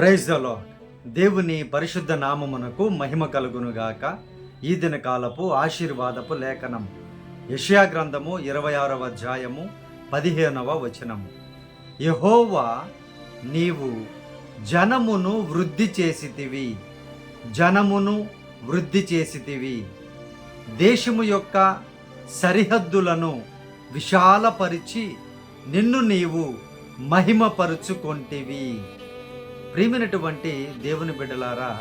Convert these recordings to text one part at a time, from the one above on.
Praise the lord దేవుని పరిశుద్ధ నామమునకు మహిమ కలుగునుగాక. ఈ దిన కాలపు ఆశీర్వాదపు లేఖనం. యెషయా గ్రంథము ఇరవై ఆరవ అధ్యాయము పదిహేనవ వచనము. యహోవా నీవు జనమును వృద్ధి చేసితివి. జనమును వృద్ధి చేసితివి. దేశము యొక్క సరిహద్దులను విశాలపరిచి నిన్ను నీవు మహిమపరుచుకొంటివి. ప్రియమైనటువంటి దేవుని బిడ్డలారా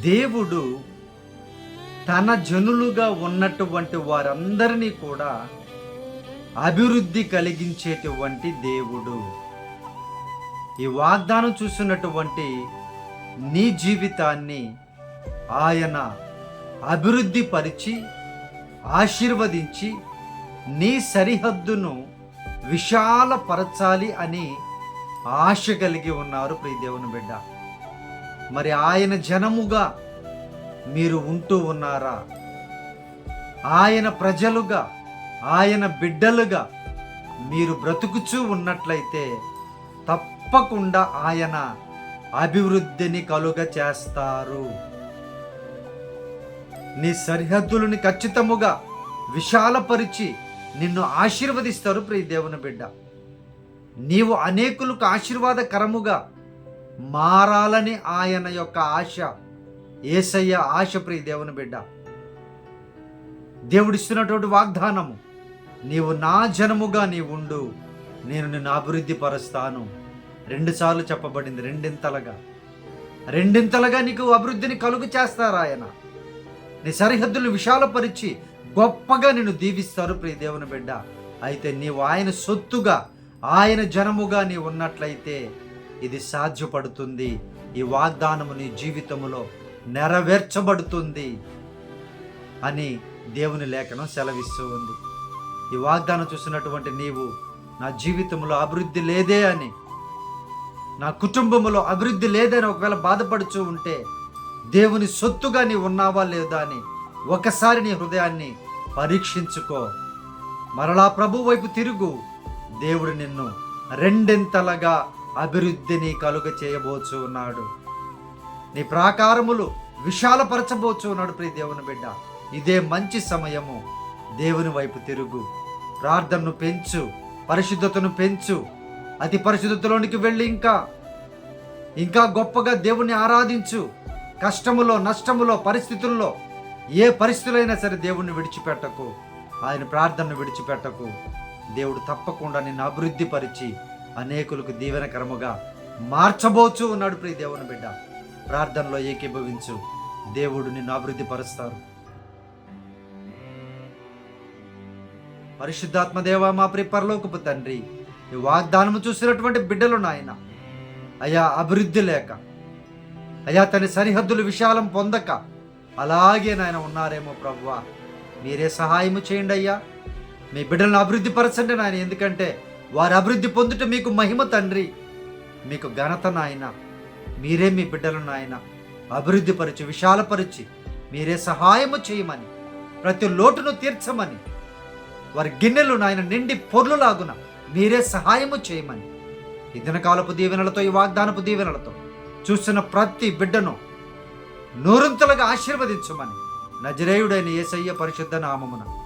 దేవుడు తన జనులుగా ఉన్నటువంటి వారందరినీ కూడా అభివృద్ధి కలిగించేటువంటి దేవుడు. ఈ వాగ్దానం చూసినటువంటి నీ జీవితాన్ని ఆయన అభివృద్ధి పరిచి ఆశీర్వదించి నీ సరిహద్దును విశాలపరచాలి అని ఆశ కలిగి ఉన్నారు ప్రియ దేవుని బిడ్డ. మరి ఆయన జనముగా మీరు ఉంటూ ఉన్నారా? ఆయన ప్రజలుగా ఆయన బిడ్డలుగా మీరు బ్రతుకుచూ ఉన్నట్లయితే తప్పకుండా ఆయన అభివృద్ధిని కలుగ చేస్తారు. నీ సరిహద్దులను ఖచ్చితముగా విశాలపరిచి నిన్ను ఆశీర్వదిస్తారు ప్రియ దేవుని బిడ్డ. నీవు అనేకులకు ఆశీర్వాదకరముగా మారాలని ఆయన యొక్క ఆశ. ఏసయ్య ఆశ ప్రియ దేవుని బిడ్డ. దేవుడిస్తున్నటువంటి వాగ్దానము నీవు నా జనముగా నీవు ఉండు నేను నిన్ను అభివృద్ధి పరుస్తాను రెండుసార్లు చెప్పబడింది రెండింతలుగా. రెండింతలుగా నీకు అభివృద్ధిని కలుగు చేస్తారు ఆయన. నీ సరిహద్దులు విశాలపరిచి గొప్పగా నిన్ను దీవిస్తారు ప్రియ దేవుని బిడ్డ. అయితే నీవు ఆయన సొత్తుగా ఆయన జనముగా నీ ఉన్నట్లయితే ఇది సాధ్యపడుతుంది. ఈ వాగ్దానము నీ జీవితములో నెరవేర్చబడుతుంది అని దేవుని లేఖనం సెలవిస్తూ ఉంది. ఈ వాగ్దానం చూసినటువంటి నీవు నా జీవితంలో అభివృద్ధి లేదే అని నా కుటుంబంలో అభివృద్ధి లేదని ఒకవేళ బాధపడుచూ ఉంటే దేవుని సొత్తుగా నీ ఉన్నావా లేదా అని ఒకసారి నీ హృదయాన్ని పరీక్షించుకో. మరలా ప్రభు వైపు తిరుగు. దేవుడు నిన్ను రెండింతలుగా అభివృద్ధిని కలుగ చేయబోచు ఉన్నాడు. నీ ప్రాకారములు విశాలపరచబోచు ఉన్నాడు ప్రియ దేవుని బిడ్డ. ఇదే మంచి సమయము. దేవుని వైపు తిరుగు. ప్రార్థనను పెంచు. పరిశుద్ధతను పెంచు. అతి పరిశుద్ధతలోనికి వెళ్ళి ఇంకా. ఇంకా గొప్పగా దేవుణ్ణి ఆరాధించు. కష్టములో నష్టములో పరిస్థితుల్లో ఏ పరిస్థితులైనా సరే దేవుణ్ణి విడిచిపెట్టకు. ఆయన ప్రార్థనను విడిచిపెట్టకు. దేవుడు తప్పకుండా నిన్ను అభివృద్ధి పరిచి అనేకులకు దీవెనకరముగా మార్చబోచు ఉన్నాడు ప్రియ దేవుని బిడ్డ. ప్రార్థనలో ఏకీభవించు. దేవుడు నిన్ను అభివృద్ధి పరుస్తారు పరిశుద్ధాత్మ దేవ మా ప్రియ పరలోకపు తండ్రి ఈ వాగ్దానము చూసినటువంటి బిడ్డలు నాయన అయా అభివృద్ధి లేక అయా తన సరిహద్దులు విశాలం పొందక అలాగే నాయన ఉన్నారేమో ప్రభువా. మీరే సహాయము చేయండి అయ్యా. మీ బిడ్డలను అభివృద్ధి పరచండి నాయన ఎందుకంటే వారి అభివృద్ధి పొందుట మీకు మహిమ తండ్రి. మీకు ఘనత నాయన. మీరే మీ బిడ్డలను నాయన అభివృద్ధి పరిచి విశాలపరిచి. మీరే సహాయము చేయమని ప్రతి లోటును తీర్చమని వారి గిన్నెలు నాయన నిండి పొర్లులాగున మీరే సహాయము చేయమని. ఈ దినకాలపు దీవెనలతో ఈ వాగ్దానపు దీవెనలతో చూస్తున్న ప్రతి బిడ్డను నూరంతలుగా ఆశీర్వదించమని. నజరేయుడైన యేసయ్య పరిశుద్ధ నామమున.